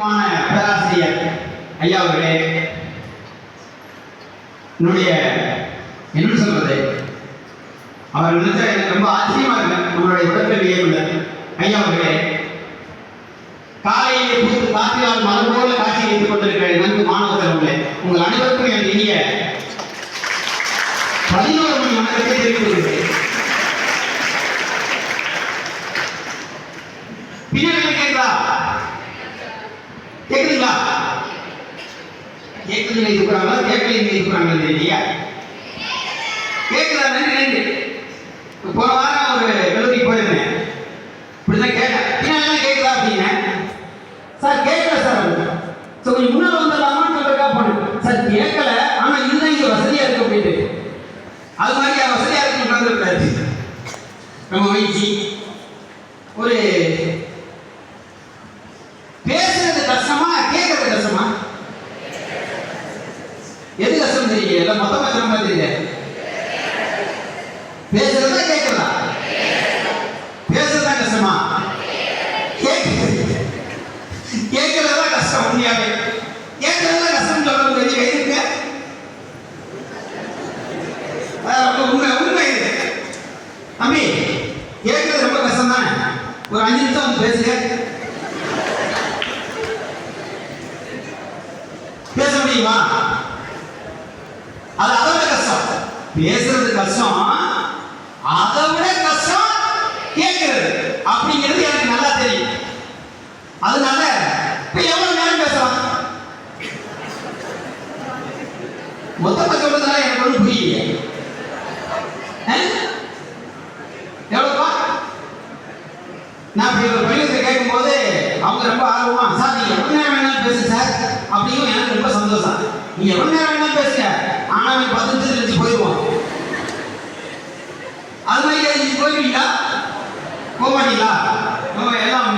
முக்கியமான பேராசிரியர் ஐயா அவர்களே என்னுடைய என்ன சொல்றது? அவர் நினைச்சா எனக்கு ரொம்ப ஆச்சரியமா இருக்கு. நம்மளுடைய உடற்கல்வி இயக்குனர் ஐயா அவர்களே காலையிலே பூத்து காற்றினால் மலர் போல காட்சி வைத்துக் கொண்டிருக்கிற நன்கு மாணவர்கள் அவர்களே உங்கள் அனைவருக்கும் என் இனிய பதினோரு மணி வணக்கத்தை தெரிவித்துக் பின்னர் பின்னாடி கேட்கிறா கேக்குதுங்களா? கேக்குது இருக்கிறாங்களா கேட்கல இருக்கிறாங்களா தெரியலையா கேக்குதா? நன்றி நன்றி போன வாரம் ஒரு கல்லூரி போயிருந்தேன். இப்படிதான் கேட்டேன். பின்னாடி கேக்குதா அப்படின்னு சார் கேட்கல சார் ஸோ கொஞ்சம் முன்னால் வந்துடலாமான்னு சொல்றதுக்காக போனேன் சார் கேட்கல ஆனா இதுதான் இங்கே வசதியாக இருக்கு அப்படின்ட்டு. அது மாதிரி வசதியாக இருக்கு உட்காந்துருக்காரு ரொம்ப மகிழ்ச்சி ஒரு பேசுறது கஷ்டமா கேட்கறது கஷ்டமா எது கஷ்டம் தெரியல எல்லாம் மொத்தம் கஷ்டமா தெரியல பேசுறதா கேட்கலாம் பேசுறதா கஷ்டமா? கேட்கறதா கஷ்டம் உண்மையாவே. கேட்கறதா கஷ்டம் சொல்றது முடியாது எதுக்கு உண்மை உண்மை இது. அம்மி கேட்கறது ரொம்ப கஷ்டம் தானே ஒரு அஞ்சு நிமிஷம் வந்து பேசுங்க. பேச முடியுமா அது அதை விட கஷ்டம் பேசுறது கஷ்டம். அதை விட கஷ்டம் கேட்கறது அப்படிங்கிறது எனக்கு நல்லா தெரியும். அதனால இப்ப எவ்வளவு நேரம் பேசலாம். மொத்தமா சொல்றதுனால எனக்கு ஒன்றும் புரியல. எவ்வளோப்பா நான் இப்படி ஒரு பள்ளியத்தை கேட்கும்போது அவங்க ரொம்ப ஆர்வமா சார் நீங்க எவ்வளவு நேரம் வேணாலும் பேசுங்க சார். அப்படியும் எனக்கு ரொம்ப சந்தோஷம். நீங்க எவ்வளவு நேரம் வேணாலும் பேசுங்க. ஆனா பதினஞ்சு பத்து நிமிஷம் கழிச்சு போயிடுவான் அது போக மாட்டீங்களா? எல்லாம்